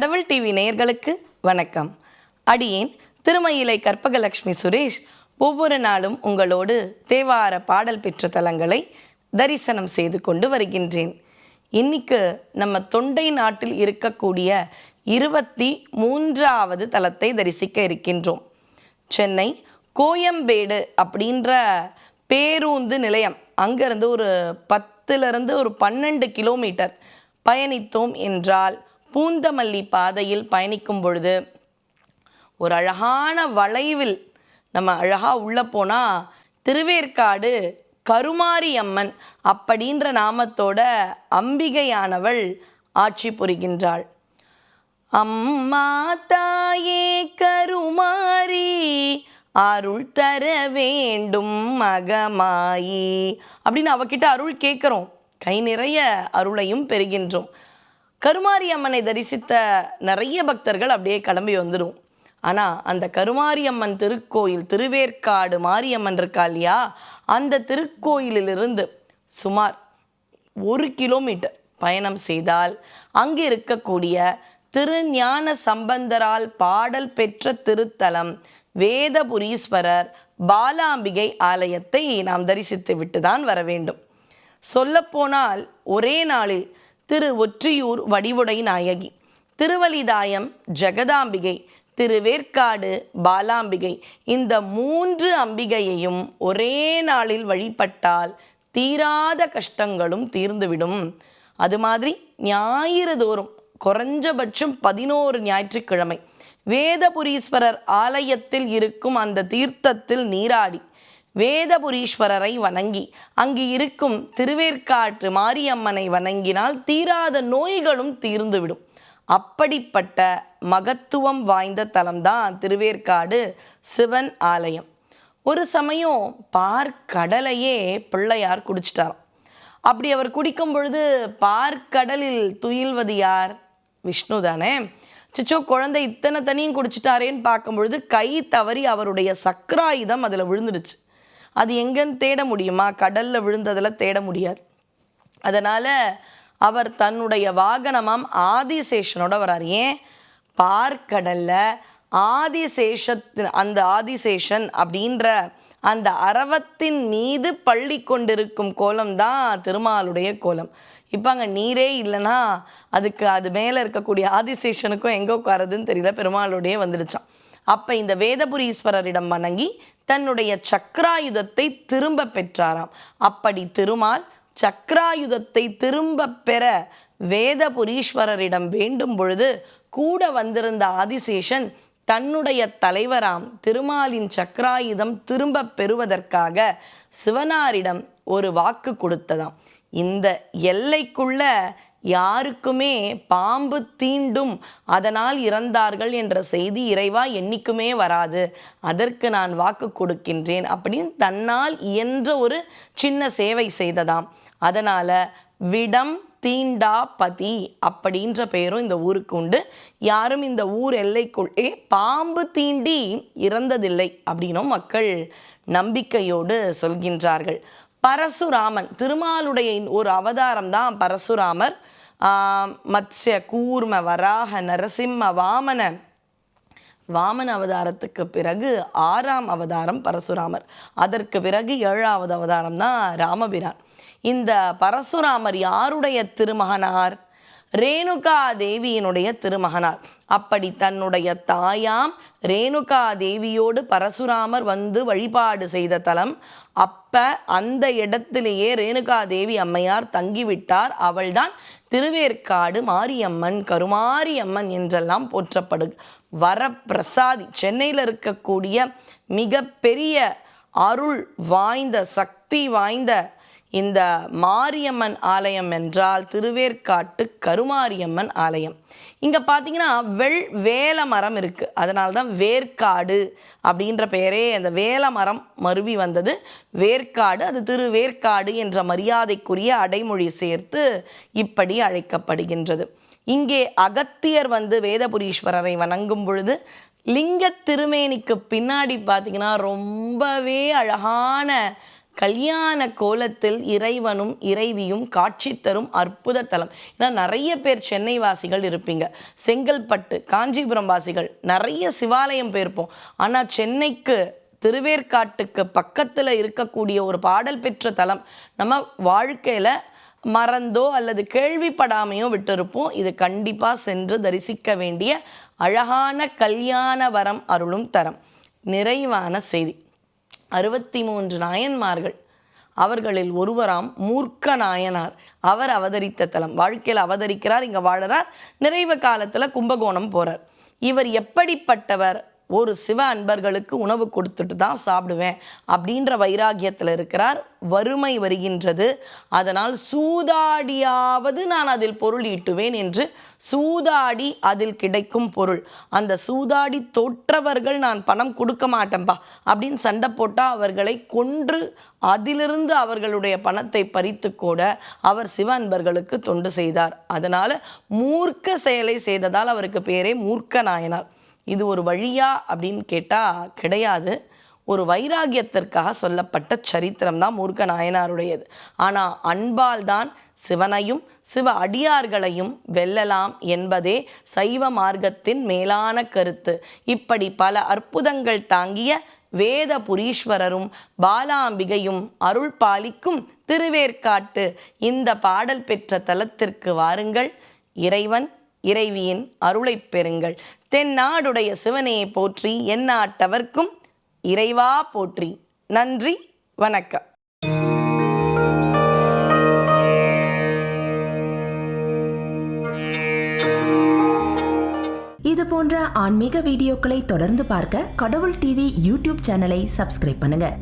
கடவுள் டிவி நேயர்களுக்கு வணக்கம். அடியேன் திருமயிலை கற்பகலட்சுமி சுரேஷ் ஒவ்வொரு நாளும் உங்களோடு தேவார பாடல் பெற்ற தலங்களை தரிசனம் செய்து கொண்டு வருகின்றேன். இன்னைக்கு நம்ம தொண்டை நாட்டில் இருக்கக்கூடிய இருபத்தி மூன்றாவது தலத்தை தரிசிக்க இருக்கின்றோம். சென்னை கோயம்பேடு அப்படின்ற பேருந்து நிலையம். அங்கேருந்து ஒரு பத்துலேருந்து ஒரு பன்னெண்டு கிலோமீட்டர் பயணித்தோம் என்றால் பூந்தமல்லி பாதையில் பயணிக்கும் பொழுது ஒரு அழகான வளைவில் நம்ம அழகாக உள்ளே போனால் திருவேற்காடு கருமாரி அம்மன் அப்படின்ற நாமத்தோட அம்பிகையானவள் ஆட்சி புரிகின்றாள். அம்மா தாயே கருமாரி அருள் தர வேண்டும் மகமாயி அப்படின்னு அவகிட்ட அருள் கேட்குறோம். கை நிறைய அருளையும் பெறுகின்றோம். கருமாரி அம்மனை தரிசித்த நிறைய பக்தர்கள் அப்படியே கிளம்பி வந்துடும் ஆனால் அந்த கருமாரியம்மன் திருக்கோயில் திருவேற்காடு மாரியம்மன் இருக்கா இல்லையா? அந்த திருக்கோயிலிலிருந்து சுமார் ஒரு கிலோமீட்டர் பயணம் செய்தால் அங்கே இருக்கக்கூடிய திருஞான சம்பந்தரால் பாடல் பெற்ற திருத்தலம் வேதபுரீஸ்வரர் பாலாம்பிகை ஆலயத்தை நாம் தரிசித்து விட்டு தான் வர வேண்டும். சொல்லப்போனால் ஒரே நாளில் திரு ஒற்றியூர் வடிவுடை நாயகி திருவலிதாயம் ஜெகதாம்பிகை திருவேற்காடு பாலாம்பிகை இந்த மூன்று அம்பிகையையும் ஒரே நாளில் வழிபட்டால் தீராத கஷ்டங்களும் தீர்ந்துவிடும். அது மாதிரி ஞாயிறு தோறும் குறைஞ்சபட்சம் பதினோரு ஞாயிற்றுக்கிழமை வேதபுரீஸ்வரர் ஆலயத்தில் இருக்கும் அந்த தீர்த்தத்தில் நீராடி வேதபுரீஸ்வரரை வணங்கி அங்கு இருக்கும் திருவேற்காட்டு மாரியம்மனை வணங்கினால் தீராத நோய்களும் தீர்ந்துவிடும். அப்படிப்பட்ட மகத்துவம் வாய்ந்த தலம்தான் திருவேற்காடு சிவன் ஆலயம். ஒரு சமயம் பார்க்கடலையே பிள்ளையார் குடிச்சிட்டாராம். அப்படி அவர் குடிக்கும் பொழுது பார்க்கடலில் துயில்வது யார்? விஷ்ணு தானே. சிச்சோ குழந்தை இத்தனை தனியும் குடிச்சிட்டாரேன்னு பார்க்கும் பொழுது கை தவறி அவருடைய சக்கராயுதம் அதில் விழுந்துடுச்சு. அது எங்கேன்னு தேட முடியுமா? கடலில் விழுந்ததில் தேட முடியாது. அதனால் அவர் தன்னுடைய வாகனமாம் ஆதிசேஷனோட வரார். ஏன்? பார்க்கடலில் ஆதிசேஷத்தின் அந்த ஆதிசேஷன் அப்படின்ற அந்த அரவத்தின் மீது பள்ளி கொண்டிருக்கும் கோலம் தான் திருமாலுடைய கோலம். இப்போ அங்கே நீரே இல்லைன்னா அதுக்கு அது மேலே இருக்கக்கூடிய ஆதிசேஷனுக்கும் எங்கே உட்காருதுன்னு தெரியல. பெருமாளுடைய வந்துடுச்சான் அப்போ இந்த வேதபுரீஸ்வரரிடம் வணங்கி தன்னுடைய சக்கராயுதத்தை திரும்ப பெற்றாராம். அப்படி திருமால் சக்கராயுதத்தை திரும்ப பெற வேதபுரீஸ்வரரிடம் வேண்டும் பொழுது கூட வந்திருந்த ஆதிசேஷன் தன்னுடைய தலைவராம் திருமாலின் சக்கராயுதம் திரும்ப பெறுவதற்காக சிவனாரிடம் ஒரு வாக்கு கொடுத்ததாம். இந்த எல்லைக்குள்ள யாருக்குமே பாம்பு தீண்டும் அதனால் இறந்தார்கள் என்ற செய்தி இறைவா என்றைக்குமே வராது. அதற்கு நான் வாக்கு கொடுக்கின்றேன். அப்படின்னு தன்னால் இயன்ற ஒரு சின்ன சேவை செய்ததாம். அதனால் விடம் தீண்டா பதி அப்படின்ற பெயரும் இந்த ஊருக்கு உண்டு. யாரும் இந்த ஊர் எல்லைக்குள்ளே பாம்பு தீண்டி இறந்ததில்லை அப்படின்னும் மக்கள் நம்பிக்கையோடு சொல்கின்றார்கள். பரசுராமன். திருமாலுடைய ஒரு அவதாரம் தான் பரசுராமர். ஆம், மத்ஸ்ய கூர்ம வராக நரசிம்ம வாமன வாமன அவதாரத்துக்கு பிறகு ஆறாம் அவதாரம் பரசுராமர். அதற்கு பிறகு ஏழாவது அவதாரம் தான் ராமபிரான். இந்த பரசுராமர் யாருடைய திருமகனார்? ரேணுகா தேவியினுடைய திருமகனார். அப்படி தன்னுடைய தாயாம் ரேணுகா தேவியோடு பரசுராமர் வந்து வழிபாடு செய்த தலம். அப்ப அந்த இடத்திலேயே ரேணுகா தேவி அம்மையார் தங்கிவிட்டார். அவள்தான் திருவேற்காடு மாரியம்மன் கருமாரியம்மன் என்றெல்லாம் போற்றப்படு வரப்பிரசாதி. சென்னையில் இருக்கக்கூடிய மிகப்பெரிய அருள் வாய்ந்த சக்தி வாய்ந்த இந்த மாரியம்மன் ஆலயம் என்றால் திருவேற்காட்டு கருமாரியம்மன் ஆலயம். இங்கே பார்த்தீங்கன்னா வெள் வேல மரம் இருக்குது அதனால தான் வேர்க்காடு அப்படின்ற பெயரே அந்த வேல மரம் மருவி வந்தது. வேர்க்காடு அது திருவேற்காடு என்ற மரியாதைக்குரிய அடைமொழி சேர்த்து இப்படி அழைக்கப்படுகின்றது. இங்கே அகத்தியர் வந்து வேதபுரீஸ்வரரை வணங்கும் பொழுது லிங்க திருமேனிக்கு பின்னாடி பார்த்தீங்கன்னா ரொம்பவே அழகான கல்யாண கோலத்தில் இறைவனும் இறைவியும் காட்சி தரும் அற்புத தலம். ஏன்னா நிறைய பேர் சென்னை வாசிகள் இருப்பீங்க. செங்கல்பட்டு காஞ்சிபுரம் வாசிகள் நிறைய சிவாலயம் போயிருப்போம். ஆனால் சென்னைக்கு திருவேற்காட்டுக்கு பக்கத்தில் இருக்கக்கூடிய ஒரு பாடல் பெற்ற தலம் நம்ம வாழ்க்கையில் மறந்தோ அல்லது கேள்விப்படாமையோ விட்டிருப்போம். இது கண்டிப்பாக சென்று தரிசிக்க வேண்டிய அழகான கல்யாண வரம் அருளும் தரம். நிறைவான செய்தி. அறுபத்தி மூன்று நாயன்மார்கள். அவர்களில் ஒருவராம் மூர்க்க நாயனார். அவர் அவதரித்த தலம். வாழ்க்கையில் அவதரிக்கிறார் இங்கே வாழறார். நிறைவு காலத்தில் கும்பகோணம் போகிறார் இவர் எப்படிப்பட்டவர்? ஒரு சிவ அன்பர்களுக்கு உணவு கொடுத்துட்டு தான் சாப்பிடுவேன் அப்படின்ற வைராகியத்தில் இருக்கிறார். வறுமை வருகின்றது. அதனால் சூதாடியாவது நான் அதில் பொருள் ஈட்டுவேன் என்று சூதாடி அதில் கிடைக்கும் பொருள். அந்த சூதாடி தோற்றவர்கள் நான் பணம் கொடுக்க மாட்டேன்பா அப்படின்னு சண்டை போட்டால் அவர்களை கொன்று அதிலிருந்து அவர்களுடைய பணத்தை பறித்து கூட அவர் சிவ அன்பர்களுக்கு தொண்டு செய்தார். அதனால் மூர்க்க செயலை செய்ததால் அவருக்கு பேரே மூர்க்க நாயனார். இது ஒரு வழியா அப்படின்னு கேட்டால் கிடையாது. ஒரு வைராகியத்திற்காக சொல்லப்பட்ட சரித்திரம் தான் மூர்க்க நாயனாருடையது. ஆனால் அன்பால் தான் சிவனையும் சிவ அடியார்களையும் வெல்லலாம் என்பதே சைவ மார்க்கத்தின் மேலான கருத்து. இப்படி பல அற்புதங்கள் தாங்கிய வேத புரீஸ்வரரும் பாலாம்பிகையும் அருள் பாலிக்கும் திருவேற்காட்டு இந்த பாடல் பெற்ற தலத்திற்கு வாருங்கள். இறைவன் இறைவியின் அருளைப் பெறுங்கள். தென்னாடுடைய சிவனையை போற்றி எந்நாட்டவர்க்கும் இறைவா போற்றி. நன்றி வணக்கம். இது போன்ற ஆன்மீக வீடியோக்களை தொடர்ந்து பார்க்க கடவுள் டிவி யூடியூப் சேனலை சப்ஸ்கிரைப் பண்ணுங்க.